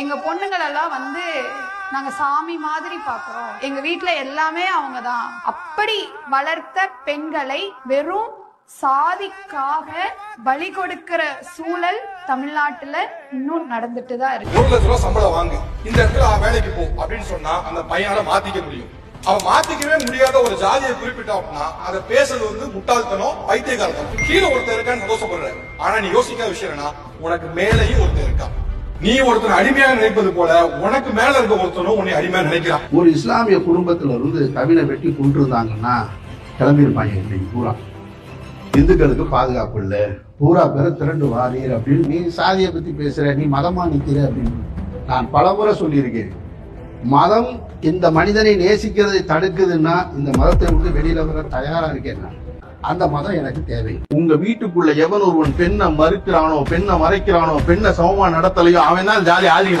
எங்க பொண்ணுங்களெல்லாம் வந்து நாங்க சாமி மாதிரி பாக்குறோம். எங்க வீட்டுல எல்லாமே அவங்க தான் அப்படி வளர்த்த பெண்களை வெறும் சாதிக்காக பலி கொடுக்கிற சூழல் தமிழ்நாட்டுல இன்னும் நடந்துட்டு தான் இருக்கு. ஒரு லட்ச ரூபா சம்பளம் வாங்கு. இந்த இடத்துல அவன் வேலைக்கு போ அப்படின்னு சொன்னா அந்த பையனால மாத்திக்க முடியும். அவன் மாத்திக்கவே முடியாத ஒரு ஜாதியை குறிப்பிட்டா அப்படின்னா அதை பேசுறது வந்து முட்டாள்தனம் பைத்தியகாரத்தனம் கீழே ஒருத்தர் இருக்கான்னு சந்தோஷப்படுற ஆனா நீ யோசிக்காத விஷயம் என்னன்னா உனக்கு மேலேயும் ஒருத்தர் இருக்கான். நீ ஒருத்தர் அடிமையாக நினைப்பது போல உனக்கு மேல இருக்க ஒருத்தனும் உன்னை அடிமையா நினைக்கிறான். ஒரு இஸ்லாமிய குடும்பத்துல இருந்து கவினை வெட்டி கொண்டிருந்தாங்கன்னா கிளம்பியிருப்பாங்க இன்னைக்கு பூரா. இந்துக்களுக்கு பாதுகாப்பு இல்லை. பூரா பேர் திரண்டு வாரியர் அப்படின்னு நீ சாதியை பத்தி பேசுற நீ மதமா நிக்கிற அப்படின்னு நான் பலமுறை சொல்லியிருக்கேன். மதம் இந்த மனிதனை நேசிக்கிறதை தடுக்குதுன்னா இந்த மதத்தை விட்டு வெளியில வர தயாரா இருக்கேன் நான். அந்த மதம் எனக்கு தேவை. உங்க வீட்டுக்குள்ள எவன் ஒருவன் பெண்ணை மறுக்கிறானோ பெண்ணை மறைக்கிறானோ பெண்ணை சமமா நடத்தலையோ அவன் தான் ஜாலி ஆதிக்கம்.